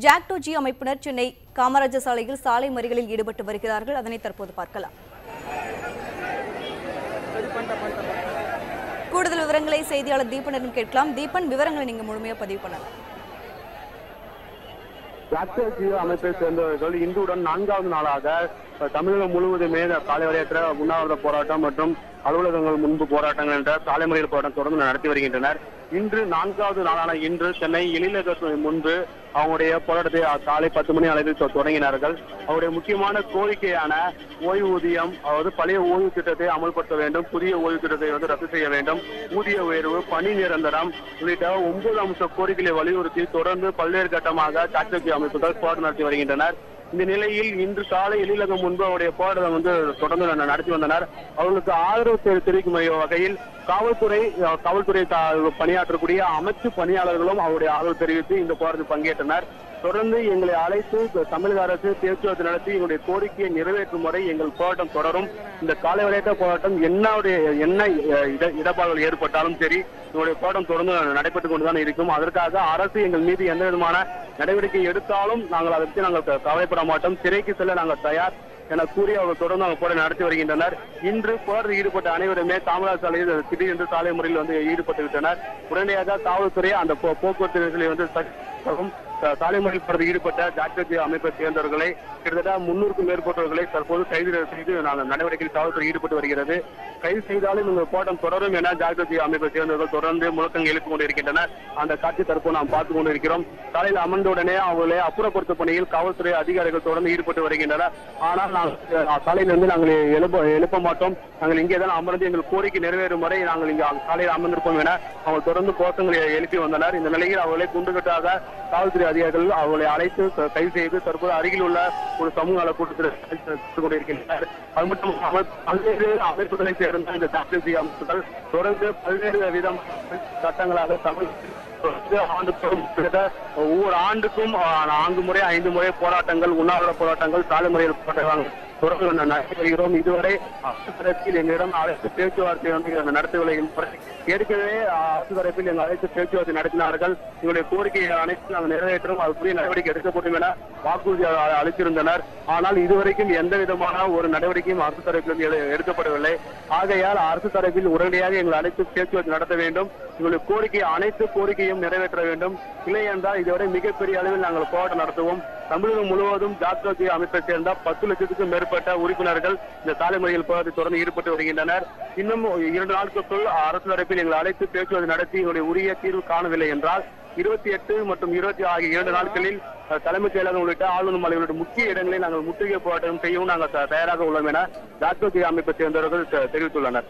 JACTO G அமைப்பினர் சென்னை காமராஜர் சாலையில் சாலை மறிகளில் ஈடுபட்டு வருகிறார்கள். அதனை தற்போது பார்க்கலாம். கூடுதல் விவரங்களை செய்தியாளர் தீபனிடம் கேட்கலாம். தீபன் விவரங்களை நீங்க முழுமையா பதிவு பண்ணலாம். டாக்டர் அமைப்பை சேர்ந்தவர்கள் இன்றுடன் நான்காவது நாளாக தமிழகம் முழுவதுமே காலை வரையற்ற உண்ணாவிரத போராட்டம் மற்றும் அலுவலகங்கள் முன்பு போராட்டங்கள் என்ற சாலை போராட்டம் தொடர்ந்து நடத்தி வருகின்றனர். இன்று நான்காவது நாளான இன்று சென்னை எழிலக முன்பு அவங்களுடைய போராட்டத்தை காலை பத்து மணி அளவில் தொடங்கினார்கள். அவருடைய முக்கியமான கோரிக்கையான ஓய்வூதியம் அதாவது பழைய ஓய்வு திட்டத்தை அமல்படுத்த வேண்டும் புதிய ஓய்வு திட்டத்தை வந்து ரத்து செய்ய வேண்டும் ஊதிய உயர்வு பணி நிரந்தரம் உள்ளிட்ட ஒன்பது அம்ச கோரிக்கைகளை வலியுறுத்தி தொடர்ந்து பல்வேறு கட்டமாக சாட்சி அமைப்புகள் போராட்டம் நடத்தி வருகின்றனர். இந்த நிலையில் இன்று காலை எழிலகம் முன்பு அவருடைய போராட்டம் வந்து தொடர்ந்து நடத்தி வந்தனர். அவர்களுக்கு ஆதரவு தெரி- தெரிவிக்கும் வகையில் காவல்துறை காவல்துறை பணியாற்றக்கூடிய அமைச்சு பணியாளர்களும் அவருடைய ஆதரவு தெரிவித்து இந்த போராட்டத்தில் பங்கேற்றனர். தொடர்ந்து எங்களை அழைத்து தமிழக அரசு பேச்சுவார்த்தை நடத்தி எங்களுடைய கோரிக்கையை நிறைவேற்றும் வரை எங்கள் போராட்டம் தொடரும். இந்த காலை விளையாட்டு போராட்டம் என்னுடைய என்ன இட- இடர்பாடுகள் ஏற்பட்டாலும் சரி இதனுடைய போராட்டம் தொடர்ந்து நடைபெற்றுக் கொண்டுதான் இருக்கும். அதற்காக அரசு எங்கள் மீது எந்த விதமான நடவடிக்கை எடுத்தாலும் நாங்கள் அதை பற்றி நாங்கள் கவலைப்பட மாட்டோம். சிறைக்கு செல்ல நாங்கள் தயார் என கூறி அவர்கள் தொடர்ந்து அவங்க போராட்டம் நடத்தி வருகின்றனர். இன்று போராட்டத்தில் ஈடுபட்ட அனைவருமே காமராஜ் சாலையில் திடீரென்று சாலை முறையில் வந்து ஈடுபட்டு விட்டனர். உடனடியாக காவல்துறை அந்த போக்குவரத்து நெரிசலை வந்து சாலை மறியல் ஈடுபட்ட டாக்டர் அமைப்பை சேர்ந்தவர்களை கிட்டத்தட்ட முன்னூறுக்கும் மேற்பட்டவர்களை தற்போது கைது செய்து நடவடிக்கையில் காவல்துறை ஈடுபட்டு வருகிறது. கைது செய்தாலும் இந்த போராட்டம் தொடரும் என ஜாக்கிரதை அமைப்பை சேர்ந்தவர்கள் தொடர்ந்து முழக்கங்கள் எழுப்பிக் கொண்டிருக்கின்றனர். அந்த காட்சி தற்போது நாம் பார்த்துக் கொண்டிருக்கிறோம். சாலையில் அமர்ந்தவுடனே அவர்களை அப்புறப்படுத்தும் பணியில் காவல்துறை அதிகாரிகள் தொடர்ந்து ஈடுபட்டு வருகின்றனர். ஆனால் நாங்கள் சாலையிலிருந்து நாங்கள் எழுப்ப எழுப்ப மாட்டோம். நாங்கள் இங்கே தான் அமர்ந்து எங்கள் கோரிக்கை நிறைவேறும் வரை நாங்கள் இங்கே சாலையில் அமர்ந்திருப்போம் என அவங்க தொடர்ந்து கோஷங்களை எழுப்பி வந்தனர். இந்த நிலையில் அவர்களை குண்டுகட்டாக காவல்துறை அதிகாரிகள் அவர்களை அழைத்து கைது செய்து தற்போது அருகில் உள்ள ஒரு சமூக நல கூட்டத்தில் கொண்டிருக்கின்றனர். அது மட்டும் பல்வேறு அமைப்புகளை சேர்ந்த இந்த டாக்டர் ஜி அமைப்புகள் தொடர்ந்து பல்வேறு விதம் சட்டங்களாக தமிழ் ஆண்டுக்கும் ஒவ்வொரு ஆண்டுக்கும் நான்கு முறை ஐந்து முறை போராட்டங்கள் உண்ணாவிர போராட்டங்கள் சாலை முறையில் போராட்டங்கள் தொடர்ந்து நடத்தி வருகிறோம் இதுவரை அரசு தரப்பில் எங்களிடம் அழைத்து பேச்சுவார்த்தை வந்து இங்க நடத்தி வருகின்றனர் ஏற்கனவே அரசு தரப்பில் எங்கள் அழைத்து பேச்சுவார்த்தை நடத்தினார்கள். எங்களுடைய கோரிக்கை அனைத்து நாங்கள் நிறைவேற்றும் அதுக்குரிய நடவடிக்கை எடுக்கப்படும் என வாக்குறுதி அளித்திருந்தனர். ஆனால் இதுவரைக்கும் எந்த விதமான ஒரு நடவடிக்கையும் அரசு தரப்பில் எடுக்கப்படவில்லை. ஆகையால் அரசு தரப்பில் உடனடியாக எங்கள் அனைத்து பேச்சுவார்த்தை நடத்த வேண்டும். எங்களுடைய கோரிக்கை அனைத்து கோரிக்கையும் நிறைவேற்ற வேண்டும். இல்லை என்றால் இதுவரை மிகப்பெரிய அளவில் நாங்கள் போராட்டம் நடத்துவோம். தமிழகம் முழுவதும் டாக்டர் அமைப்பை சேர்ந்த பத்து லட்சத்துக்கும் மேற்பட்ட உறுப்பினர்கள் இந்த சாலை மறியல் போராட்டத்தில் தொடர்ந்து ஈடுபட்டு வருகின்றனர். இன்னும் இரண்டு நாட்களுக்குள் அரசு தரப்பில் எங்களை அழைத்து பேச்சுவார்த்தை நடத்தி எங்களுடைய உரிய தீர்வு காணவில்லை என்றால் இருபத்தி எட்டு மற்றும் இருபத்தி ஆகிய இரண்டு நாட்களில் தலைமைச் செயலகம் உள்ளிட்ட ஆளுநர் மாலை உள்ளிட்ட முக்கிய இடங்களில் நாங்கள் முற்றுகை போராட்டம் செய்யவும் நாங்கள் த- தயாராக உள்ளோம் என டாக்டர் ஜி அமைப்பை சேர்ந்தவர்கள் தெரிவித்துள்ளனர்.